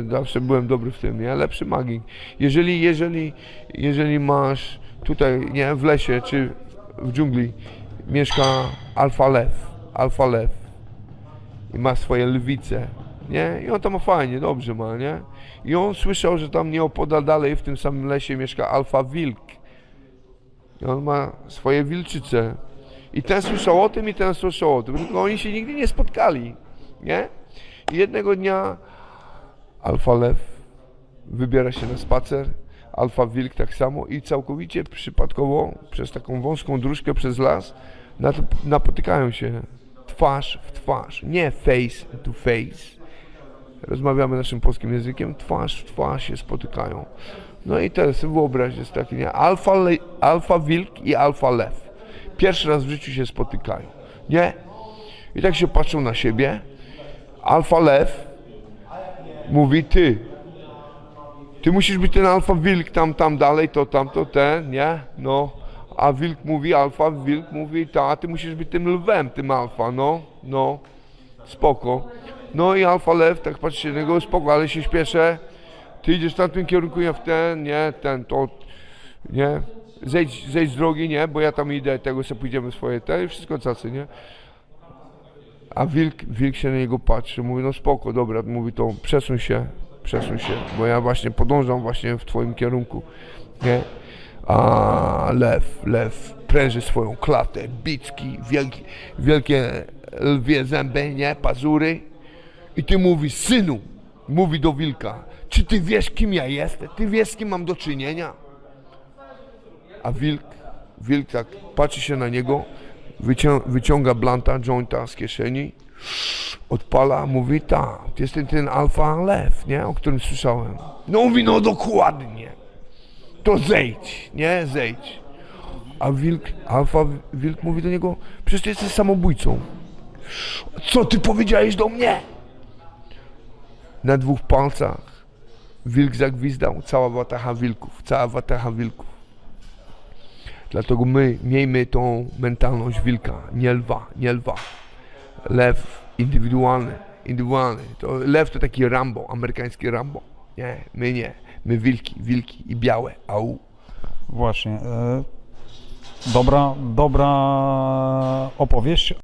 Zawsze byłem dobry w tym, nie? Lepszy magik. Jeżeli, jeżeli, jeżeli masz tutaj, nie, w lesie czy w dżungli mieszka alfa lew, alfa lew i ma swoje lwice, nie? I on to ma fajnie, dobrze ma, nie? I on słyszał, że tam nieopodal dalej w tym samym lesie mieszka alfa wilk. I on ma swoje wilczyce. I ten słyszał o tym i ten słyszał o tym, tylko oni się nigdy nie spotkali, nie? I jednego dnia Alfa lew wybiera się na spacer, alfa wilk tak samo i całkowicie przypadkowo przez taką wąską dróżkę przez las napotykają się twarz w twarz, nie face to face. Rozmawiamy naszym polskim językiem, twarz w twarz się spotykają. No i teraz wyobraź, jest taki, nie? Alfa, le- alfa wilk i alfa lew. Pierwszy raz w życiu się spotykają, nie? I tak się patrzą na siebie. Alfa lew mówi ty. Ty musisz być ten alfa wilk tam, tam dalej, to tamto, ten, nie? No. A wilk mówi, alfa wilk mówi, ta, ty musisz być tym lwem, tym alfa, no, no. Spoko. No i alfa lew, tak patrzy się na niego, spoko, ale się śpieszę. Ty idziesz w tamtym kierunku, ja w ten, nie, ten, to, nie. Zejdź, zejdź z drogi, nie, bo ja tam idę, tego sobie pójdziemy swoje, te wszystko cacy, nie. A wilk, wilk się na niego patrzy, mówi, no spoko, dobra, mówi to, przesuń się, przesuń się, bo ja właśnie podążam właśnie w twoim kierunku, nie? A lew, lew pręży swoją klatę, bicki, wielkie, wielkie lwie zęby, nie, pazury i ty mówisz, synu, mówi do wilka, czy ty wiesz, kim ja jestem? Ty wiesz, z kim mam do czynienia? A wilk, wilk tak patrzy się na niego, wycią, wyciąga blanta, jointa z kieszeni, odpala, mówi, ta, ty jesteś ten alfa lew, nie, o którym słyszałem. No mówi, no dokładnie. To zejdź, nie, zejdź. A wilk, alfa wilk mówi do niego, przecież ty jesteś samobójcą. Co ty powiedziałeś do mnie? Na dwóch palcach wilk zagwizdał, cała watacha wilków, cała watacha wilków. Dlatego my miejmy tą mentalność wilka, nie lwa, nie lwa. Lew indywidualny, indywidualny. To lew to taki Rambo, amerykański Rambo. Nie, my nie. My wilki, wilki i białe, au. Właśnie. e, Dobra, dobra opowieść,